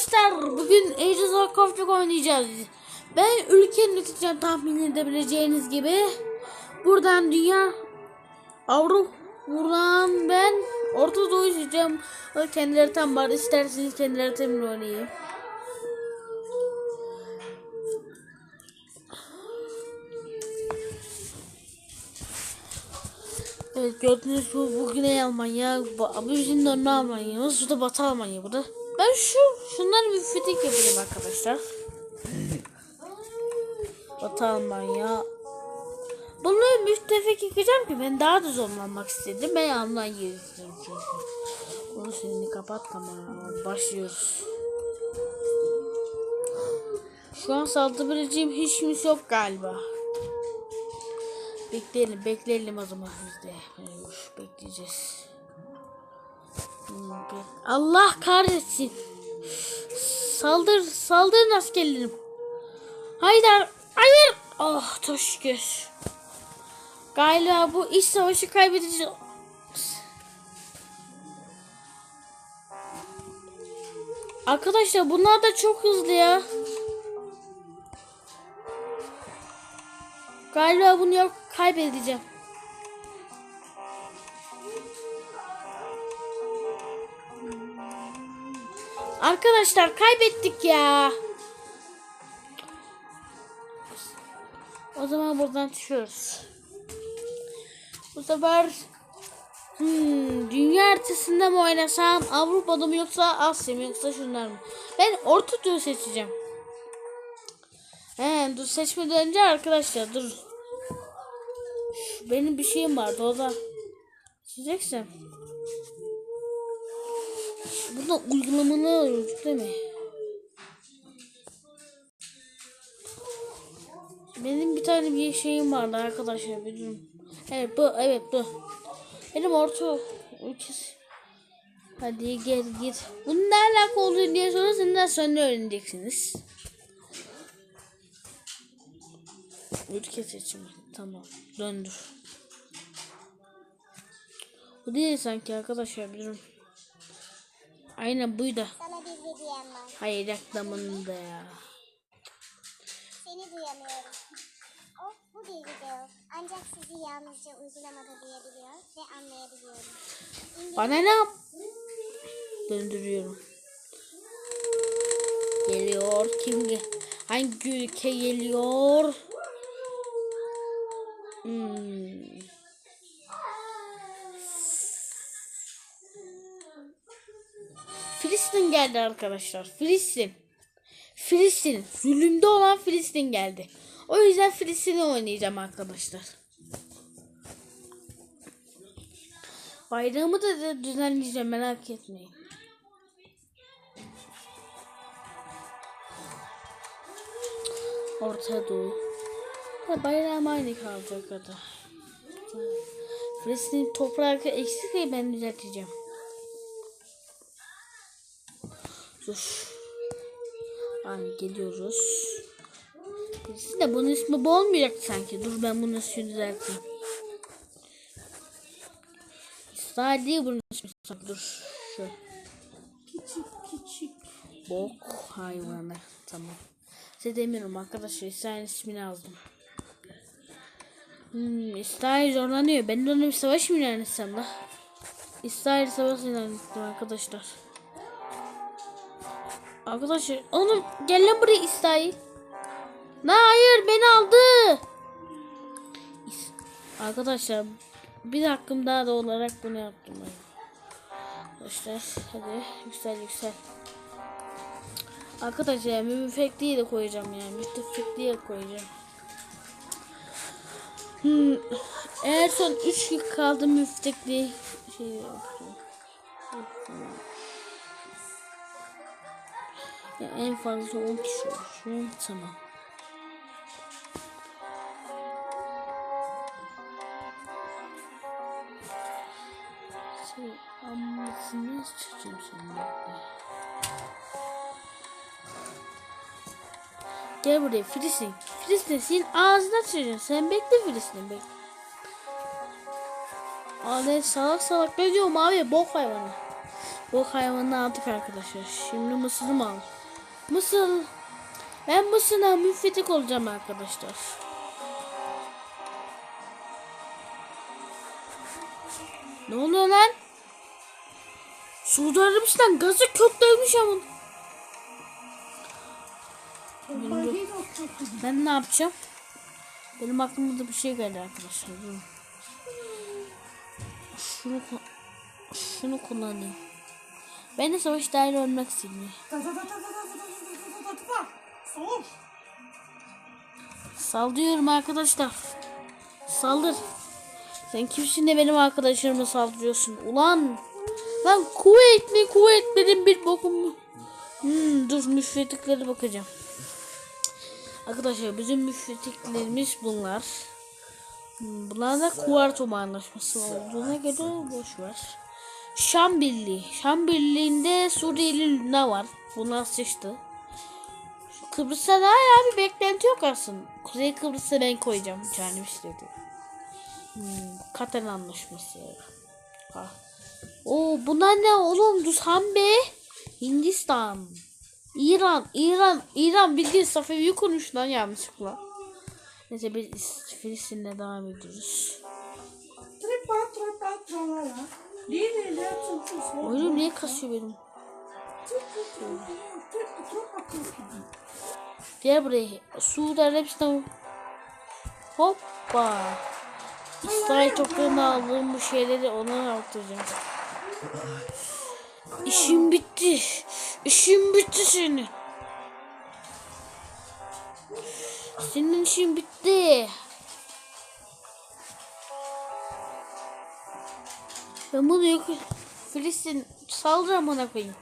arkadaşlar bugün Ages of Coffee oynayacağız. Ben ülke yöneteceğim tahmin edebileceğiniz gibi. Buradan dünya Avrupa buradan ben Orta Doğu seçeceğim. Kendileri tam var. İsterseniz kendileri tam oynayayım. Evet gördüğünüz bu, bu Güney Almanya, bu, bizim de Almanya, şu da Batı Almanya bu da. Ben şu, şunları bir fitik yapayım arkadaşlar. Batı Almanya. Bunu müttefik yıkacağım ki ben daha da zorlanmak istedim. Ben Almanya'yı istiyorum çünkü. Onu seninle kapat tamam. Başlıyoruz. Şu an saldırabileceğim hiç kimse yok galiba. Bekleyelim, bekleyelim o zaman biz de. Uf, bekleyeceğiz. Allah kahretsin. Saldır, saldırın askerlerim. Haydar, hayır. Oh, çok şükür. Galiba bu iş savaşı kaybedeceğiz. Arkadaşlar bunlar da çok hızlı ya. Galiba bunu yok kaybedeceğim. Arkadaşlar kaybettik ya. O zaman buradan çıkıyoruz. Bu sefer hmm, dünya haritasında mı oynasam Avrupa'da mı yoksa Asya mı yoksa şunlar mı? Ben Orta Doğu seçeceğim. He dur seçmeden önce arkadaşlar dur. Benim bir şeyim vardı o da. Çizeceksem. Burada uygulamalı değil mi? Benim bir tane bir şeyim vardı arkadaşlar biliyorum. Evet bu evet bu. Benim orta ülkesi. Hadi gel git. Bunun ne alaka olduğunu diye sorarsanız sonra öğreneceksiniz. Ülke seçimi. Tamam. Döndür. Bu değil sanki arkadaşlar biliyorum. Aynen buydu. Sana bir hediyem var. Hayır reklamında ya. Seni duyamıyorum. O bu bir video. Ancak sizi yalnızca uygulamada duyabiliyor ve anlayabiliyorum. Bana ne yap? Döndürüyorum. Geliyor. Kim ge Hangi ülke geliyor? Hmm. Filistin geldi arkadaşlar. Filistin. Filistin. Zulümde olan Filistin geldi. O yüzden Filistin'i oynayacağım arkadaşlar. Bayrağımı da düzenleyeceğim merak etmeyin. Orta Doğu. Ha, bayrağım aynı kalacak kadar. Filistin toprağı eksik ben düzelteceğim. Dur. Hani geliyoruz. Filistin de bunun ismi bu olmayacak sanki. Dur ben bunu nasıl düzelteyim. İsrail değil bunun ismi. Dur. Şu. Küçük küçük. Bok hayvanı. Tamam. Size demiyorum arkadaşlar. İsrail ismini aldım. Hmm, İsrail zorlanıyor. Ben de ona bir savaş mı ilan etsem la? İsrail savaş ilan ettim arkadaşlar. Arkadaşlar oğlum gel lan buraya İsrail. Ne hayır beni aldı. Arkadaşlar bir hakkım daha da olarak bunu yaptım. Arkadaşlar hadi yüksel yüksel. Arkadaşlar müttefik de koyacağım yani müttefik diye koyacağım. Hmm. Eğer son 3 yıl kaldı müftekli şey yapacağım. Ya en fazla 10 kişi olsun. Tamam. Şey, ammasını çıkacağım. Gel buraya Filistin. Filistin senin ağzına sıçacağım. Sen bekle Filistin bekle. Ne salak salak ne diyorum abi bok hayvanı. Bu hayvanı aldık arkadaşlar. Şimdi mısırı mı al? Mısır. Ben mısırla müfetik olacağım arkadaşlar. Ne oluyor lan? Suudi Arabistan gazı köklemiş ama. Ben ne yapacağım? Benim aklıma da bir şey geldi arkadaşlar. Durun. Şunu şunu kullanayım. Ben de savaş dahil olmak istiyorum. Soğuk. Saldırıyorum arkadaşlar. Saldır. Sen kimsin de benim arkadaşlarıma saldırıyorsun? Ulan. Lan kuvvet mi kuvvet benim bir bokum? Hmm, dur müfettiklere bakacağım. Arkadaşlar bizim müfettiklerimiz bunlar. Hmm, Bunlar da Kuartom anlaşması olduğuna göre boş ver. Şam Birliği. Şam Birliği'nde Suriyeli Lübnan var. Bunlar sıçtı. Şu Kıbrıs'ta da hala bir beklenti yok aslında. Kuzey Kıbrıs'a ben koyacağım canım istedi. Hmm, Katar anlaşması. Ha. Oo bunlar ne oğlum? Dusan be. Hindistan. İran, İran, İran bildiğin Safevi konuş lan yanlışlıkla. Neyse biz Filistin'le devam ediyoruz. Oyunum niye kasıyor benim? Gel buraya. Suudi Arabistan. Hoppa. İsrail toprağına aldığım bu şeyleri ona artıracağım. İşim bitti. İşim bitti senin. Senin işin bitti. Ben bunu yok. Filistin saldır amına koyayım.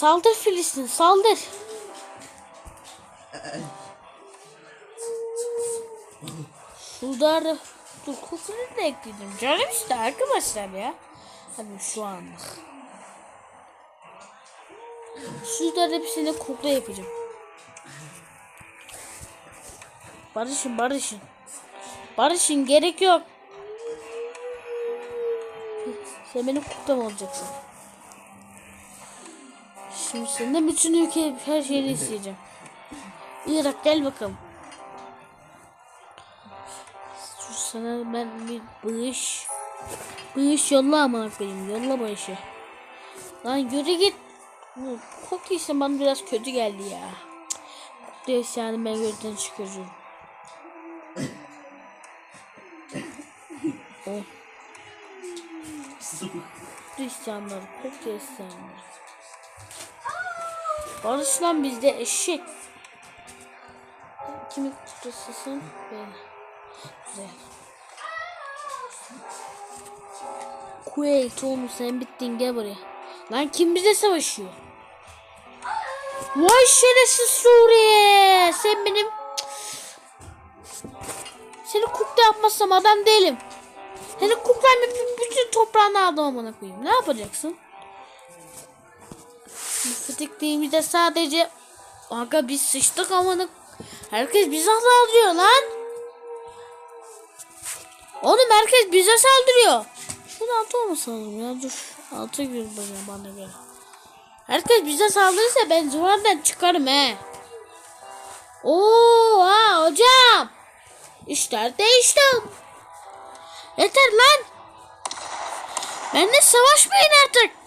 Saldır Filistin saldır. Sular dur kokunu da ekledim. Canım işte arkadaşlar ya. Hadi şu anlık. Sular hepsine kukla yapacağım. Barışın barışın. Barışın gerek yok. Sen benim kuklam olacaksın. Şimdi senden bütün ülke her şeyi isteyeceğim. Irak gel bakalım. Dur sana ben bir bağış. Bağış yolla amına koyayım. Yolla bağışı. Lan yürü git. Koku ise bana biraz kötü geldi ya. Neyse yani ben gözden çıkarıyorum. oh. Hristiyanlar, Kopya Hristiyanlar. Barış lan bizde eşek. Kimi tutasısın? Ben. Güzel. Kuwait oğlum sen bittin gel buraya. Lan kim bize savaşıyor? Vay şerefsiz Suriye. Sen benim... Seni kukla yapmazsam adam değilim. Seni kuklayla bütün toprağını aldım amına koyayım. Ne yapacaksın? Müfetikliğimizde sadece Aga biz sıçtık amına. Herkes bize saldırıyor lan. Oğlum herkes bize saldırıyor. Şunu altı olmasın oğlum ya dur. Altı gir bana bana göre. Herkes bize saldırırsa ben zuvardan çıkarım he. Oo ha hocam. İşler değişti. Yeter lan. Benimle savaşmayın artık.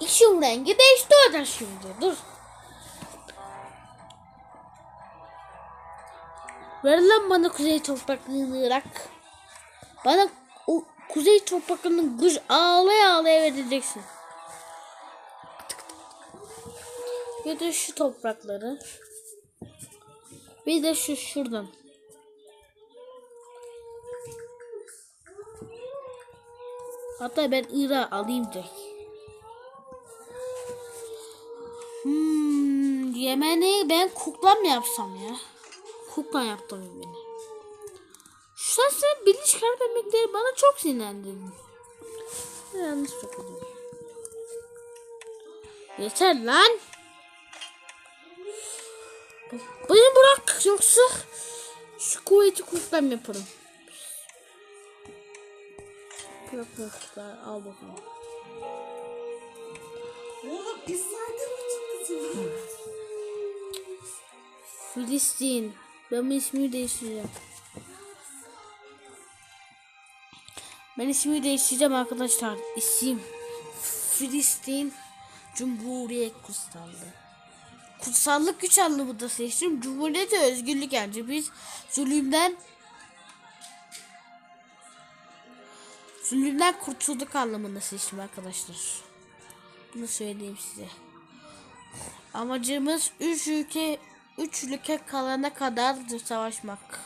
İşin rengi değişti orada şimdi. Dur. Ver lan bana kuzey topraklarını Irak. Bana o kuzey topraklarını güç ağlaya ağlaya vereceksin. Bir de şu toprakları. Bir de şu şuradan. Hatta ben Irak alayım direkt. Yemen'i ben kukla mı yapsam ya? Kukla yaptım beni. Şu an sen Arap Emirlikleri bana çok sinirlendirdin. Yanlış okudum. Yeter lan. Beni bırak yoksa şu kuvveti kuklam yaparım. Topraklar al bakalım. Oğlum İsrail'de mi çıktı? Filistin. Ben bu değiştireceğim. Ben ismi değiştireceğim arkadaşlar. İsim Filistin Cumhuriyet Kutsallığı. Kutsallık güç anlamında seçtim. Cumhuriyet ve özgürlük yani. Biz zulümden zulümden kurtulduk anlamında seçtim arkadaşlar. Bunu söyleyeyim size. Amacımız 3 ülke 3 ülke kalana kadar savaşmak.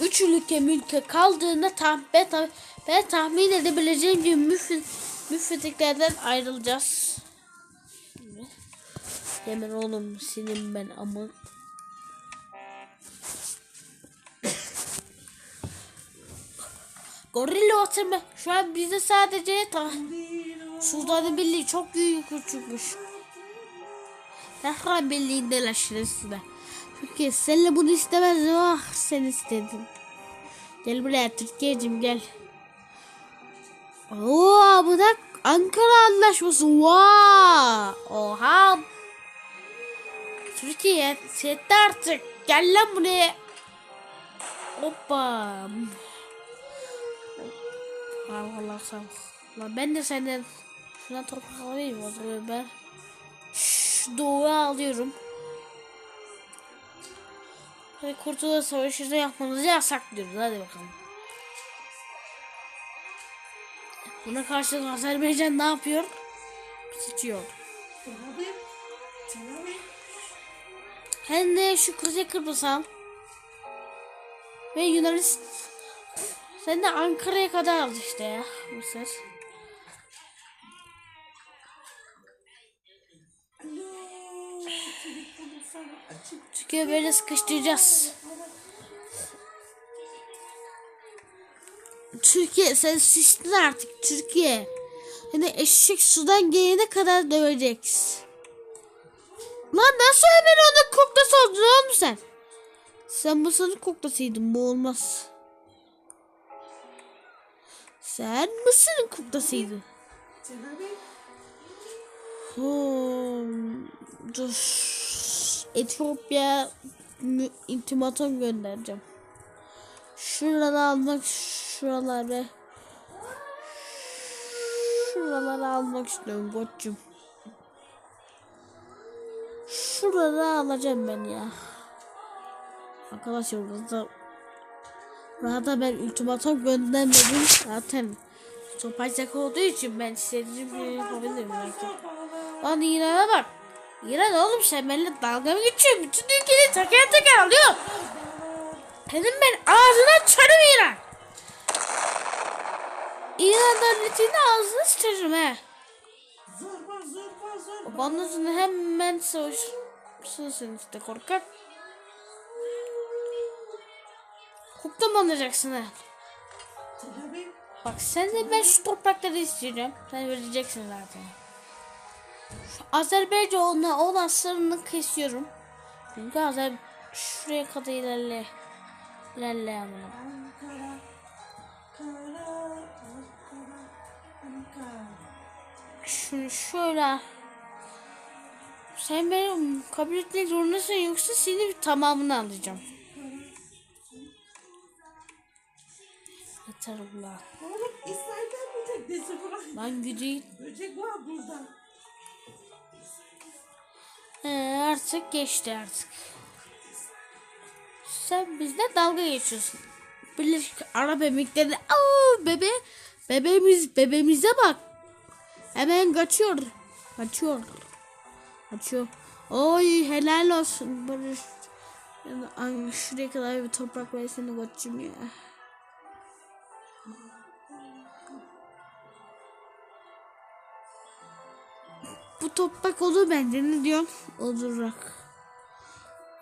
3 ülke mülke kaldığında tam ben, ben, tahmin edebileceğim gibi müfit, müfitliklerden ayrılacağız. Hemen oğlum senin ben ama Gorilla oturma. Şu an bizde sadece ta Sultanın Birliği çok büyük küçükmüş. Tahran Birliği'ndeler şurasında. Türkiye seninle bunu istemezdim ah sen istedin. Gel buraya Türkiye'cim gel. Oo bu da Ankara Anlaşması. Vaa! Oha! Türkiye yetti artık. Gel lan buraya. Hoppa. Allah sağ ol. Ben de senden şuna toprak alayım o zaman ben. Şş, doğu alıyorum. Ve Kurtuluş Savaşı'nda yapmanızı yasaklıyoruz. Hadi bakalım. Buna karşılık Azerbaycan ne yapıyor? Aviv. Hem de şu Kuzey Kıbrıs al. Ve Yunanistan. Sen de Ankara'ya kadar al işte ya. Mısır. Çünkü böyle sıkıştıracağız. Türkiye sen sıçtın artık Türkiye. Hani eşek sudan gelene kadar döveceksin. Lan nasıl hemen onun kuklası oldun oğlum sen? Sen Mısır'ın kuklasıydın bu olmaz. Sen Mısır'ın kuklasıydın. Hmm, dur. Etiyopya ultimatum göndereceğim. Şuraları almak, şuraları. Şuraları almak istiyorum koçum. Şuraları alacağım ben ya. Arkadaşlar burada Burada ben ultimatum göndermedim zaten. Topacak olduğu için ben istediğim şey yapabilirim belki. Lan İran'a bak. İran oğlum sen benimle dalga mı geçiyorsun? Bütün ülkeyi teker teker alıyor. Senin ben ağzına çarım İran. İran devletini ağzına sıçarım he. Zorba zorba zorba. Ondan sonra hemen savaşırsın işte korkak. Ha. Tel Aviv. Bak sen de ben şu toprakları istiyorum. Sen vereceksin zaten. Şu Azerbaycan'la olan sırrını kesiyorum. Çünkü Azer şuraya kadar ilerle. İlerle. Şunu şöyle. Sen benim kabul etmek zorundasın yoksa seni tamamını alacağım. Yeter ulan. Oğlum İsrail'den böcek nesi bırak. Lan gideyim. Böcek var burada. Ee, artık geçti artık. Sen bizle dalga geçiyorsun. Birleşik Arap Emirlikleri. Aa bebe. Bebeğimiz bebeğimize bak. Hemen kaçıyor. Kaçıyor. Kaçıyor. Oy helal olsun Barış. Yani, ay, şuraya kadar bir toprak versene koçum ya. Toprak olur bence ne diyorsun? Odurak.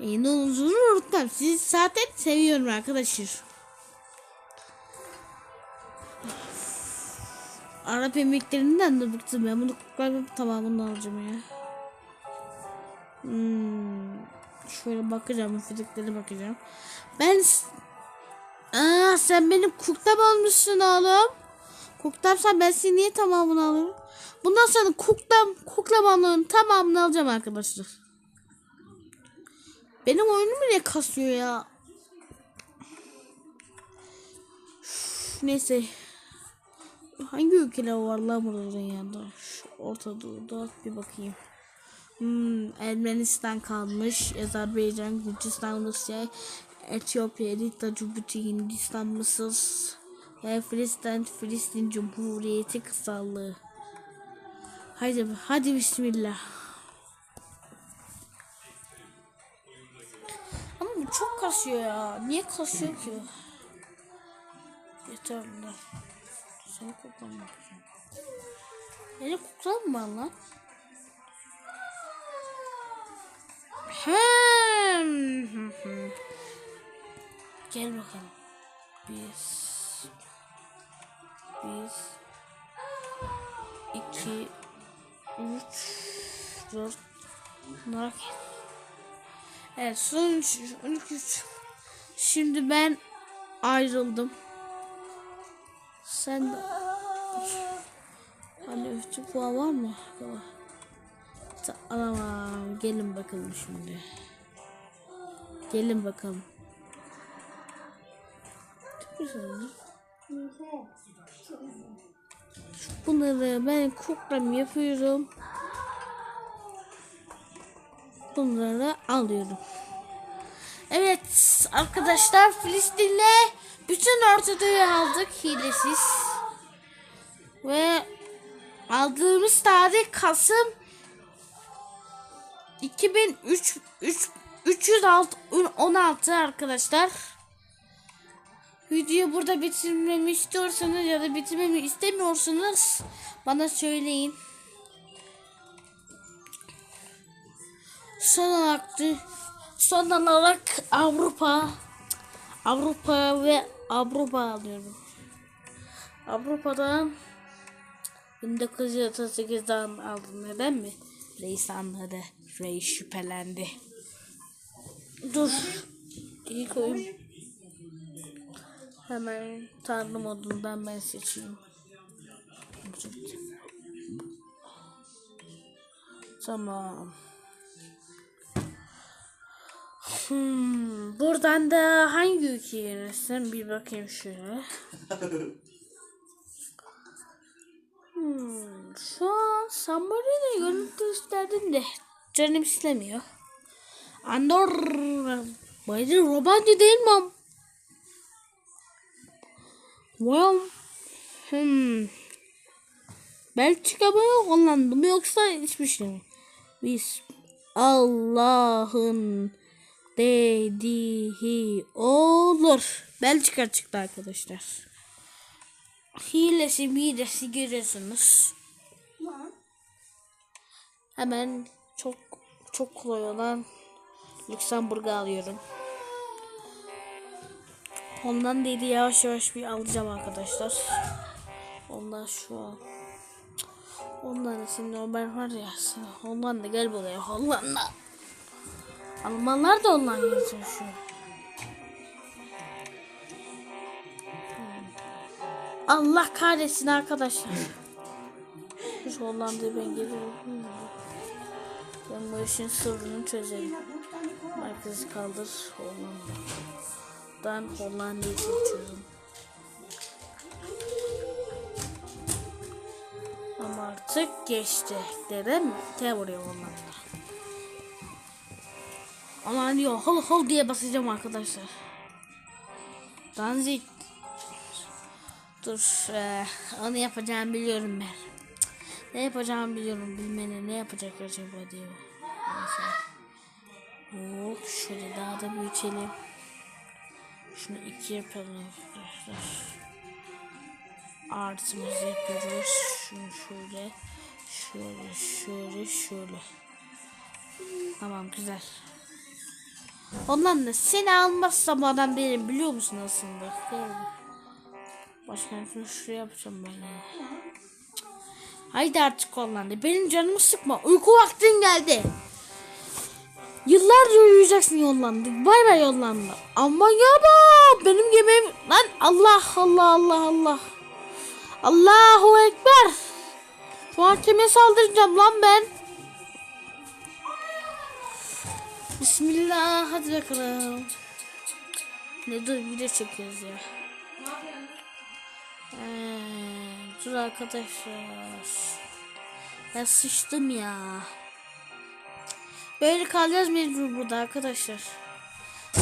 E ne olur unutmam. Sizi zaten seviyorum arkadaşlar. Arap Emirliklerinden de bıktım ben. Bunu kutlayıp tamamını alacağım ya. Hmm. Şöyle bakacağım. Müfitliklere bakacağım. Ben Aa, sen benim kuklam olmuşsun oğlum. Kuklamsan ben seni niye tamamını alıyorum? Bundan sonra kuklam, kuklam alığın tamamını alacağım arkadaşlar. Benim oyunum niye kasıyor ya? Üf, neyse. Hangi ülkeler var lan buraların yanında? Şu Orta Doğu'da bir bakayım. Hmm, Ermenistan kalmış. Azerbaycan, Gürcistan, Rusya, Etiyopya, Eritrea, Cumhuriyeti, Hindistan, Mısır Filistin, Filistin Cumhuriyeti kısalığı. Haydi, hadi bismillah. Ama bu çok kasıyor ya. Niye kasıyor ki? Yeter lan. Seni kuklamak için. Beni kuklan mı lan? Gel bakalım. Biz. Biz. iki, üç, dört. Bunlar. Evet son üç, on iki, üç. Şimdi ben ayrıldım. Sen de... Hani üstü puan var mı? Var. Tamam gelin bakalım şimdi. Gelin bakalım. Çok güzel. Bunları ben kuklam yapıyorum. Bunları alıyorum. Evet arkadaşlar Filistin'le bütün ortadoğuyu aldık hilesiz. Ve aldığımız tarih Kasım 2003 3 316 arkadaşlar. Videoyu burada bitirmemi istiyorsanız ya da bitirmemi istemiyorsanız bana söyleyin. Son olarak son olarak Avrupa Avrupa ve Avrupa alıyorum. Avrupa'dan 1938'den aldım neden mi? Reis anladı. Reis şüphelendi. Dur. İyi koyayım. Hemen tanrı modundan ben seçeyim. Tamam. Hmm, buradan da hangi ülkeye yönetsem bir bakayım şöyle. Hmm, şu an Samaria'da görüntü gösterdim de canım istemiyor. Andorra. Bayır Romancı değil mi? Well, hmm. Belçika mı Hollanda mı yoksa hiçbir şey mi? Biz Allah'ın dediği olur. Belçika çıktı arkadaşlar. Hilesi midesi görüyorsunuz. Hemen çok çok kolay olan Lüksemburg'u alıyorum. Ondan dedi yavaş yavaş bir alacağım arkadaşlar. Ondan şu an. Ondan da şimdi o ben var ya. Ondan da gel buraya Hollanda. Almanlar da ondan yazıyor şu. Allah kahretsin arkadaşlar. Şu Hollanda'ya ben geliyorum. Ben bu işin sırrını çözelim. Merkezi kaldır Hollanda'dan Hollanda'yı seçiyorum. Ama artık geçti. Mi? Gel buraya Hollanda. Aman diyor hol hol diye basacağım arkadaşlar. Danzig. Dur. eee, onu yapacağımı biliyorum ben. Ne yapacağımı biliyorum bilmene ne yapacak acaba diyor. Neyse. Şöyle daha da büyütelim. Şunu iki yapalım arkadaşlar. Artımızı yapıyoruz. Şunu şöyle. Şöyle şöyle şöyle. Tamam güzel. Ondan da seni almazsam adam benim biliyor musun aslında? Gel. Başkentini şuraya yapacağım ben ya. Haydi artık Hollanda. Benim canımı sıkma. Uyku vaktin geldi. Yıllarca uyuyacaksın Hollanda. Bay bay Hollanda. Ama ya Oha benim gemim lan Allah Allah Allah Allah. Allahu Ekber. Kime saldıracağım lan ben? Bismillah hadi bakalım. Ne dur video çekiyoruz ya. Ee, dur arkadaşlar. Ben sıçtım ya. Böyle kalacağız mecbur burada arkadaşlar.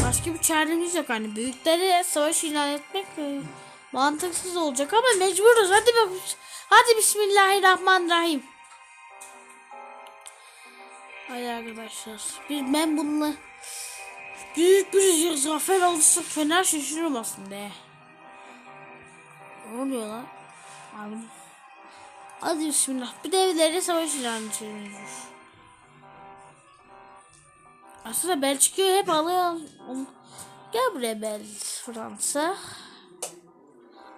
Başka bir çaremiz yok hani büyükleri savaş ilan etmek e, mantıksız olacak ama mecburuz. Hadi bak. Hadi Bismillahirrahmanirrahim. Hadi arkadaşlar. Bir, ben bununla büyük bir zafer olursa fener şaşırırım aslında. Ne oluyor lan? Abi. Hadi bismillah. Bir de evleri savaş ilanı çeviriyoruz. Aslında Belçika'yı hep alıyor. Gel buraya Bel Fransa.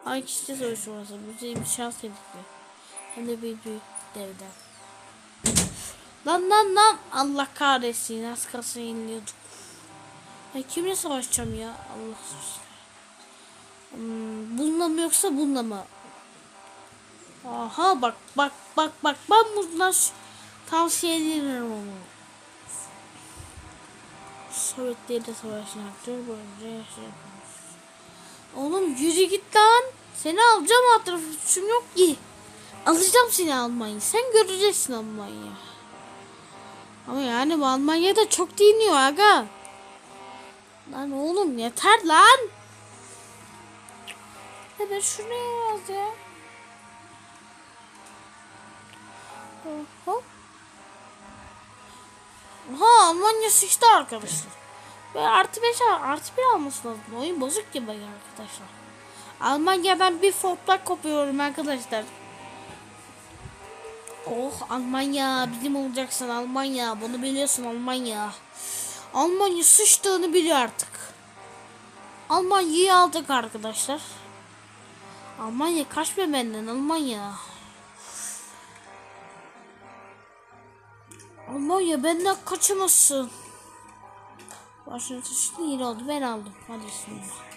Ay kişi savaşı varsa bize bir şans tebrikli. Hem de bir büyük devden. Lan lan lan Allah kahretsin az kalsın yeniliyorduk. Ya kimle savaşacağım ya Allah. Hmm, bununla mı yoksa bununla mı? Aha bak bak bak bak ben bundan tavsiye ederim onu. Sovyetleri de savaşın aktör boyunca yaşayabilir. Oğlum yürü git lan. Seni alacağım alt tarafı suçum yok ki. Alacağım seni Almanya. Sen göreceksin Almanya. Ama yani bu Almanya'da çok diniyor aga. Lan oğlum yeter lan. Ben şuraya yaz ya. Hop. Almanya sıçtı arkadaşlar. Ve artı 5 artı 1 alması lazım. Oyun bozuk gibi arkadaşlar. Almanya'dan bir toprak kopuyorum arkadaşlar. Oh Almanya bizim olacaksın Almanya. Bunu biliyorsun Almanya. Almanya sıçtığını biliyor artık. Almanya'yı aldık arkadaşlar. Almanya kaçma benden Almanya. Almanya benden kaçamazsın. Başına taşıdı yine oldu ben aldım. Hadi bismillah.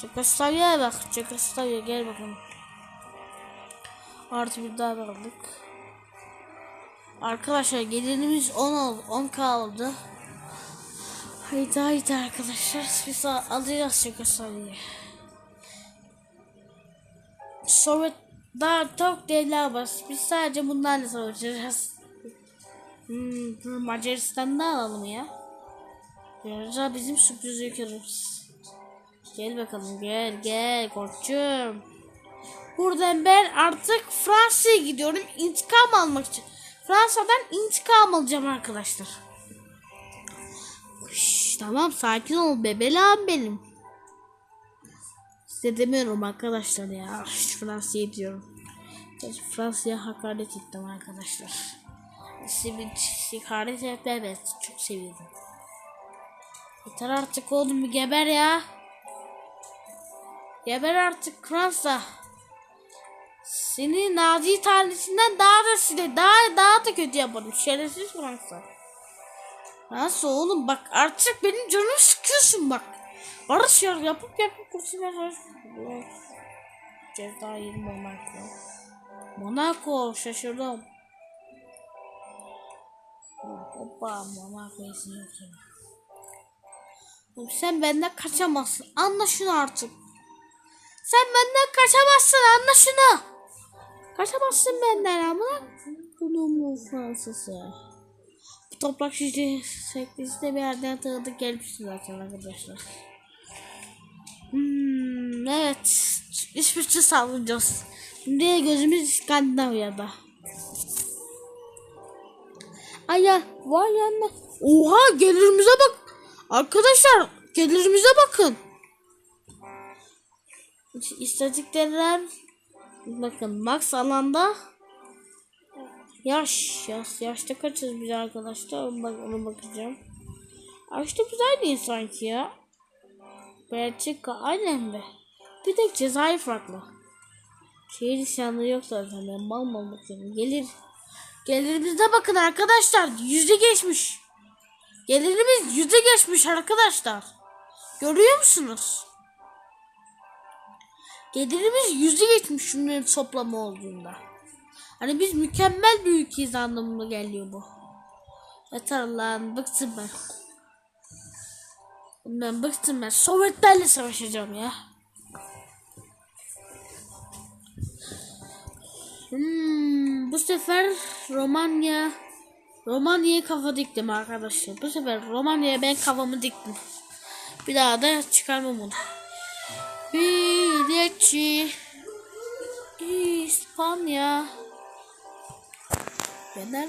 Çekoslovakya'ya bak. Çekoslovakya gel bakalım. Artı bir daha aldık. Arkadaşlar gelirimiz 10 oldu. 10 kaldı. Haydi haydi arkadaşlar. Biz al- alacağız Çekoslovakya'yı. Sovyet daha çok devler var. Biz sadece bunlarla savaşacağız. Hmm, Macaristan'da alalım ya. Yarıca bizim sürpriz ülkemiz. Gel bakalım gel gel koçum. Buradan ben artık Fransa'ya gidiyorum intikam almak için. Fransa'dan intikam alacağım arkadaşlar. Şş, tamam sakin ol bebeğim benim. Size demiyorum arkadaşlar ya. Fransa'ya diyorum. Fransa'ya hakaret ettim arkadaşlar. Sizi bir hakaret etme evet çok seviyordum. Yeter artık oğlum bir geber ya. Geber artık Fransa. Seni Nazi tanesinden daha da sile daha daha da kötü yaparım. Şerefsiz Fransa. Nasıl oğlum bak artık benim canımı sıkıyorsun bak. Barış ya yapıp yapıp kurtulmaya çalışıyorum. Cezayir Monaco. Monaco şaşırdım. Hoppa Monaco isim yok ya. Oğlum Sen benden kaçamazsın. Anla şunu artık. Sen benden kaçamazsın. Anla şunu. Kaçamazsın benden ama. Mu Fransızı? Bu toprak şişi sektisi de bir yerden tanıdık gelmişti zaten arkadaşlar. Hmm, evet. İsviçre sallayacağız. Şimdi gözümüz İskandinavya'da. Ay ya var yanına. Oha gelirimize bak. Arkadaşlar gelirimize bakın. İstatistikler bakın max alanda yaş yaş yaşta kaçız biz arkadaşlar bak ona bakacağım. Yaşta biz aynıyız sanki ya. Belçika aynen be. Bir tek Cezayir farklı. Şehir isyanları yok zaten ben mal mal bakıyorum. Gelir. Gelirimize bakın arkadaşlar. Yüzde geçmiş. Gelirimiz yüzde geçmiş arkadaşlar. Görüyor musunuz? Gelirimiz yüzü geçmiş şunların toplamı olduğunda. Hani biz mükemmel bir ülkeyiz anlamına geliyor bu. Yeter lan bıktım ben. Ben bıktım ben. Sovyetlerle savaşacağım ya. Hmm, bu sefer Romanya Romanya'ya kafa diktim arkadaşlar. Bu sefer Romanya'ya ben kafamı diktim. Bir daha da çıkarmam onu. Milliyetçi İspanya Fener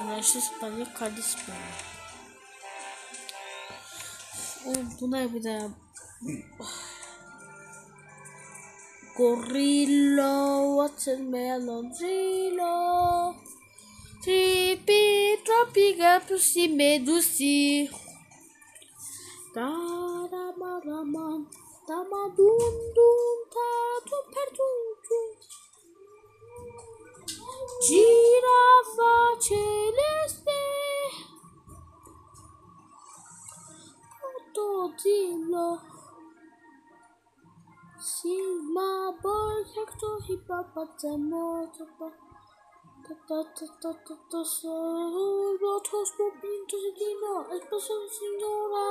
Anarşist İspanya kardeşim Oğlum bu ne bir daha Gorilla watermelon Grillo Tripi tropica pusi medusi. Daramaraman Dama dum dum ta tum per tum tum Girafa celeste. Totilo Sigma boy hector hippopotamo Rotos bobin to the dino espresso signora.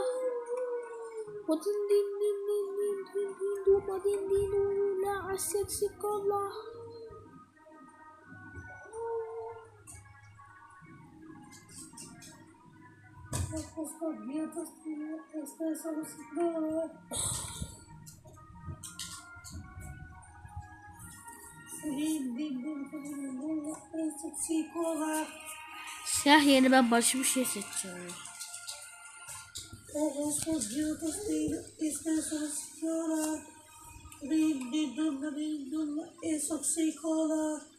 Wadin din din din din din din do madin din la a sexy cola Rotos bobin to the dino espresso signora. Siyah yeni ben başka bir şey seçeceğim. Barba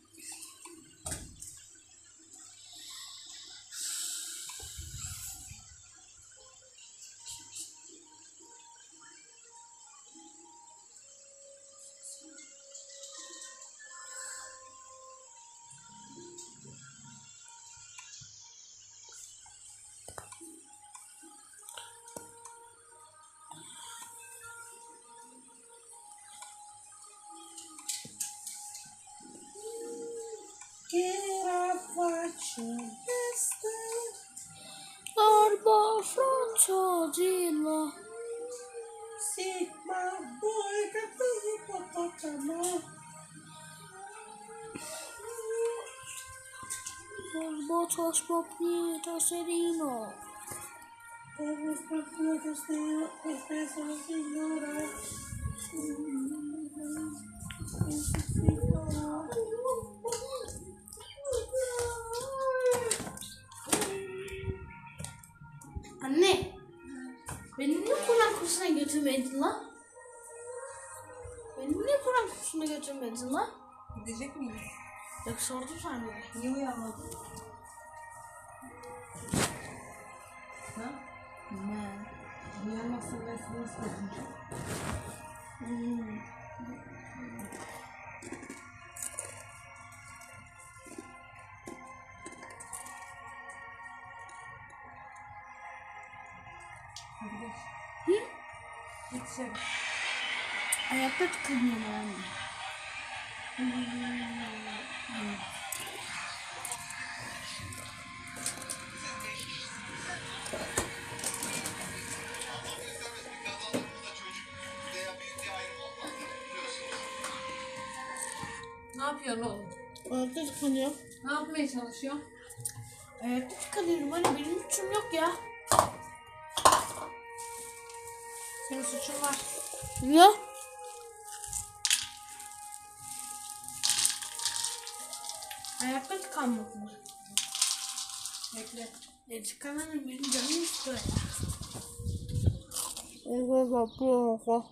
crocodilo. Sigma, não hipopótamo. Os botos do serino. Os proprietários têm espécies de ignorar. Esse fica. Kursuna götürmedin lan? Beni niye Kur'an kursuna götürmedin lan? Gidecek miyiz? Yok sordum sana. Niye uyanmadın? Ha? Ne? Uyanmazsan ben seni nasıl götüreceğim? Hmm. Hadi geç. Hı? Git içeri. Ayakta tıkanıyorum anne. Ne yapıyorsun oğlum? Ayakta tıkanıyorum. Ne yapmaya çalışıyorsun? Ayakta tıkanıyorum anne benim suçum yok ya. Senin suçun var. Ya? Ayakta tıkanmak mı? Bekle. E tıkananın benim canım istiyor. Evet, yapıyorum.